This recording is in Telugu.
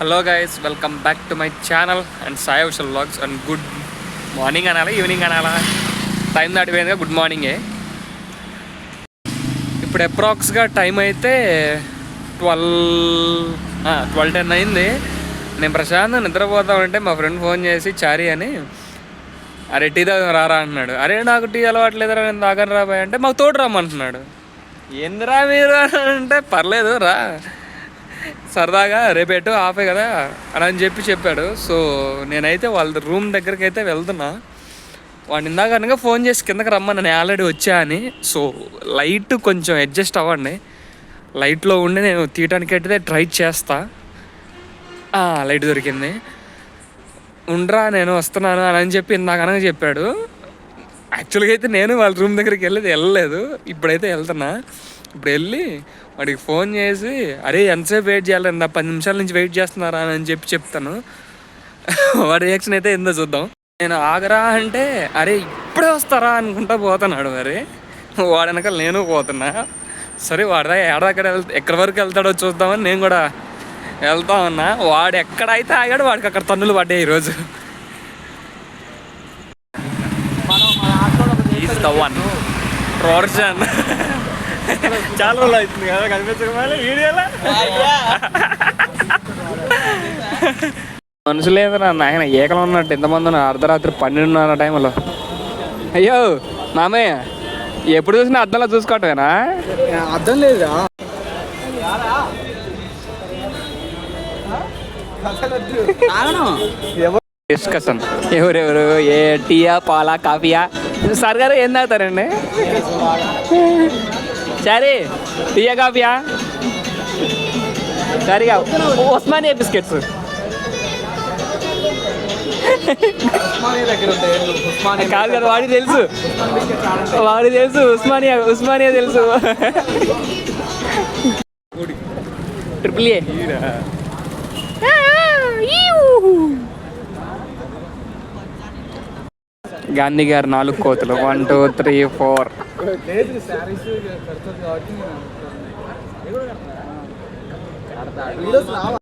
Hello guys welcome back to my channel and Sai Vishal vlogs and good morning అనాలా ఈవినింగ్ అనాలా? టైం దాటిపోయిందిగా గుడ్ మార్నింగే. ఇప్పుడు అప్రాక్స్గా టైం అయితే ట్వెల్వ్ ట్వెల్వ్ టెన్ అయింది. నేను ప్రశాంత్ నిద్రపోతామంటే మా ఫ్రెండ్ ఫోన్ చేసి చారి అని. అరే టీ తాగం రారా అంటున్నాడు. అరే నాకు టీ అలవాట్లేదురా నేను తాగను రాబాయ్ అంటే మాకు తోడు రమ్మంటున్నాడు ఏందిరా మీరు అంటే పర్లేదు రా. సరదాగా రేపేటు ఆఫే కదా అని అని చెప్పి చెప్పాడు. సో నేనైతే వాళ్ళ రూమ్ దగ్గరికి అయితే వెళ్తున్నా. వాడిని ఇందాక అనగా ఫోన్ చేసి కిందకి రమ్మని నేను ఆల్రెడీ వచ్చా అని. సో లైట్ కొంచెం అడ్జస్ట్ అవ్వండి. లైట్లో ఉండి నేను తీయటానికి అయితే ట్రై చేస్తా. లైట్ దొరికింది. ఉండరా నేను వస్తున్నాను అని అని చెప్పి ఇందాక అనగా చెప్పాడు. యాక్చువల్గా అయితే నేను వాళ్ళ రూమ్ దగ్గరికి వెళ్ళేది వెళ్ళలేదు. ఇప్పుడైతే వెళ్తున్నా. ఇప్పుడు వెళ్ళి వాడికి ఫోన్ చేసి అరే ఎంతసేపు వెయిట్ చేయాలి? నా పది నిమిషాల నుంచి వెయిట్ చేస్తున్నారా? అని చెప్పి చెప్తాను. వాడి రియాక్షన్ అయితే ఎంతో చూద్దాం. నేను ఆగరా అంటే అరే ఇప్పుడే వస్తారా? అనుకుంటా పోతున్నాడు మరి. వాడు వెనకాల నేను పోతున్నా. సరే వాడదా ఏడాక్కడ వెళ్తా ఎక్కడి వరకు వెళ్తాడో చూద్దామని నేను కూడా వెళ్తా ఉన్నా. వాడు ఎక్కడైతే ఆగాడు వాడికి అక్కడ తన్నులు పడ్డాయి ఈరోజు. ఈజ్ ద వన్ రోర్జన్ చాలా రోజులు అవుతుంది కదా వీడియోలో? మనుషులు లేదురా నాయన ఏకలు ఉన్నట్టు ఎంతమంది ఉన్నారు అర్ధరాత్రి పన్నెండున్నర టైంలో. అయ్యో మామయ్య ఎప్పుడు చూసినా అద్దంలో చూసుకోవటమేనా? అర్థం లేదురా. డిస్కషన్. ఎవరెవరు ఏ టీయా పాలా కాఫీయా? సార్ గారు ఏం తాగుతారండి? సరే టీయా కాఫీయా? సరిగా ఉస్మానియా బిస్కెట్స్. కాదు కదా వాడికి తెలుసు. వాడికి తెలుసు ఉస్మానియా ఉస్మానియా తెలుసు. Triple A. గాంధీ గారు నాలుగు కోతులు. One two three four